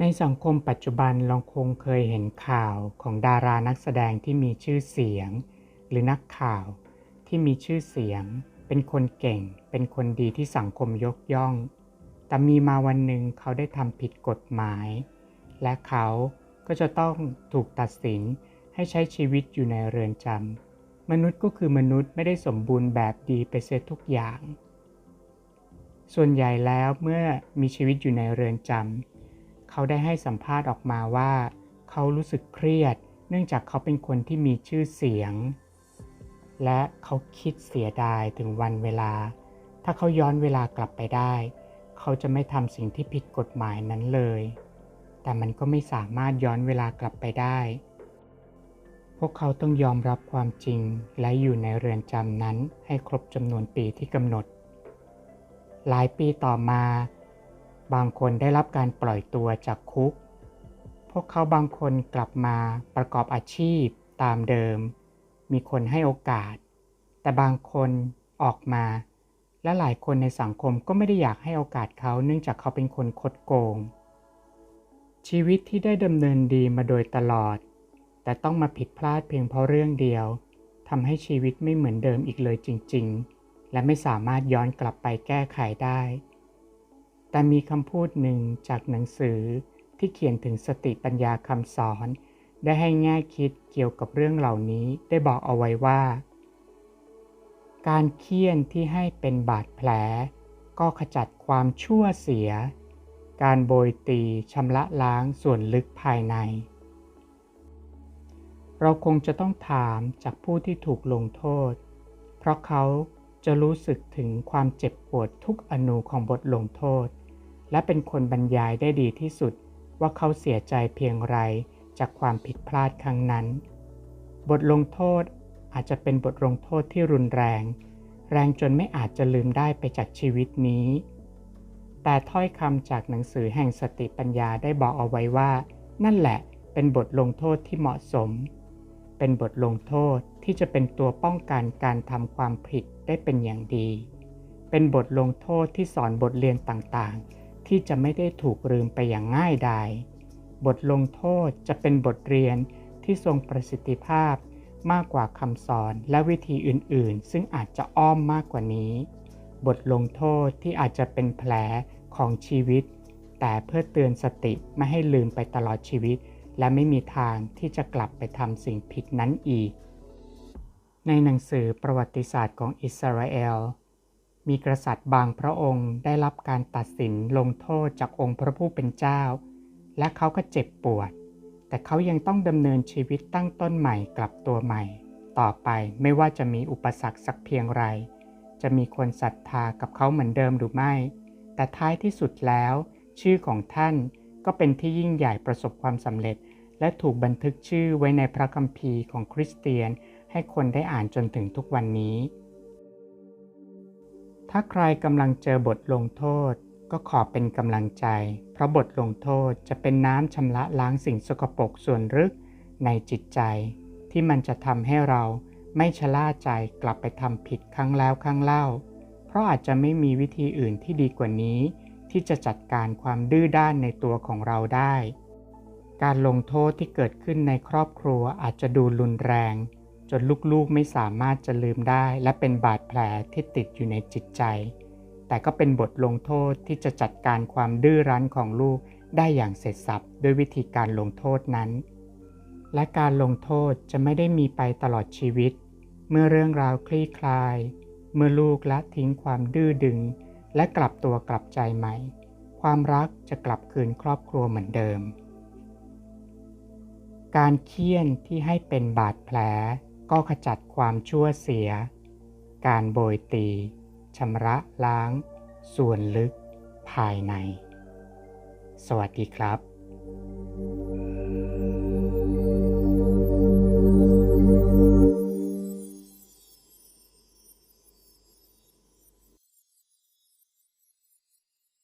ในสังคมปัจจุบันเราคงเคยเห็นข่าวของดารานักแสดงที่มีชื่อเสียง หรือนักข่าวที่มีชื่อเสียง เป็นคนเก่ง เป็นคนดีที่สังคมยกย่อง แต่มีมาวันหนึ่งเขาได้ทำผิดกฎหมาย และเขาก็จะต้องถูกตัดสินให้ใช้ชีวิตอยู่ในเรือนจำมนุษย์ก็คือมนุษย์ไม่ได้สมบูรณ์แบบดีไปเสียทุกอย่าง ส่วนใหญ่แล้วเมื่อมีชีวิตอยู่ในเรือนจำ เขาได้ให้สัมภาษณ์ออกมาว่า เขารู้สึกเครียด เนื่องจากเขาเป็นคนที่มีชื่อเสียง และเขาคิดเสียดายถึงวันเวลา ถ้าเขาย้อนเวลากลับไปได้ เขาจะไม่ทำสิ่งที่ผิดกฎหมายนั้นเลย แต่มันก็ไม่สามารถย้อนเวลากลับไปได้ พวกเขาต้องยอมรับความจริงและอยู่ในเรือนจำนั้นให้ครบจำนวนปีที่กำหนด หลายปีต่อมา บางคนได้รับการปล่อยตัวจากคุก พวกเขาบางคนกลับมาประกอบอาชีพตามเดิม มีคนให้โอกาส แต่บางคนออกมา และหลายคนในสังคมก็ไม่ได้อยากให้โอกาสเขาเนื่องจากเขาเป็นคนคดโกง ชีวิตที่ได้ดำเนินดีมาโดยตลอด แต่ต้องมาผิดพลาดเพียงเพราะเรื่องเดียวทำให้ชีวิตไม่เหมือนเดิมอีกเลยจริง ๆ และไม่สามารถย้อนกลับไปแก้ไขได้ แต่มีคำพูดหนึ่งจากหนังสือที่เขียนถึงสติปัญญาคำสอน ได้ให้แง่คิดเกี่ยวกับเรื่องเหล่านี้ได้บอกเอาไว้ว่า การเคี่ยนที่ให้เป็นบาดแผล ก็ขจัดความชั่วเสีย การโบยตีชำระล้างส่วนลึกภายใน เราคงจะต้องถามจากผู้ที่ถูกลงโทษ เพราะเขาจะรู้สึกถึงความเจ็บปวดทุกอนูของบทลงโทษ และเป็นคนบรรยายได้ดีที่สุดว่าเขาเสียใจเพียงไรจากความผิดพลาดครั้งนั้น บทลงโทษอาจจะเป็นบทลงโทษที่รุนแรง แรงจนไม่อาจจะลืมได้ไปจากชีวิตนี้ แต่ถ้อยคำจากหนังสือแห่งสติปัญญาได้บอกเอาไว้ว่า นั่นแหละเป็นบทลงโทษที่เหมาะสม เป็นบทลงโทษที่จะเป็นตัวป้องกันการทำความผิดได้เป็นอย่างดี เป็นบทลงโทษที่สอนบทเรียนต่างๆ ที่จะไม่ได้ถูกลืมไปอย่างง่ายดาย บทลงโทษจะเป็นบทเรียนที่ทรงประสิทธิภาพมากกว่าคำสอนและวิธีอื่นๆ ซึ่งอาจจะอ้อมมากกว่านี้ บทลงโทษที่อาจจะเป็นแผลของชีวิต แต่เพื่อเตือนสติไม่ให้ลืมไปตลอดชีวิต และไม่มีทางที่จะกลับไปทำสิ่งผิดนั้นอีก ในหนังสือประวัติศาสตร์ของอิสราเอล มีกษัตริย์บางพระองค์ได้รับการตัดสินลงโทษจากองค์พระผู้เป็นเจ้า และเขาก็เจ็บปวด แต่เขายังต้องดำเนินชีวิตตั้งต้นใหม่กลับตัวใหม่ ต่อไปไม่ว่าจะมีอุปสรรคสักเพียงไร จะมีคนศรัทธากับเขาเหมือนเดิมหรือไม่ แต่ท้ายที่สุดแล้ว ชื่อของท่านก็เป็นที่ยิ่งใหญ่ประสบความสำเร็จ และถูกบันทึกชื่อไว้ในพระคัมภีร์ของคริสเตียน ให้คนได้อ่านจนถึงทุกวันนี้ ถ้าใครกำลังเจอบทลงโทษ ก็ขอเป็นกำลังใจ เพราะบทลงโทษจะเป็นน้ำชำระล้างสิ่งสกปรกส่วนลึกในจิตใจ ที่มันจะทำให้เราไม่ชะล่าใจกลับไปทำผิดครั้งแล้วครั้งเล่า เพราะอาจจะไม่มีวิธีอื่นที่ดีกว่านี้ ที่จะจัดการความดื้อด้านในตัวของเราได้ การลงโทษที่เกิดขึ้นในครอบครัวอาจจะดูรุนแรง จนลูกๆไม่สามารถจะลืมได้ และเป็นบาดแผลที่ติดอยู่ในจิตใจ แต่ก็เป็นบทลงโทษที่จะจัดการความดื้อรั้นของลูกได้อย่างเสร็จสับด้วยวิธีการลงโทษนั้น และการลงโทษจะไม่ได้มีไปตลอดชีวิต เมื่อเรื่องราวคลี่คลาย เมื่อลูกละทิ้งความดื้อดึง และกลับตัวกลับใจใหม่ ความรักจะกลับคืนครอบครัวเหมือนเดิม การเคี่ยนที่ให้เป็นบาดแผล ก็ขจัดความชั่วเสีย การโบยตีชำระล้าง ส่วนลึกภายใน สวัสดีครับ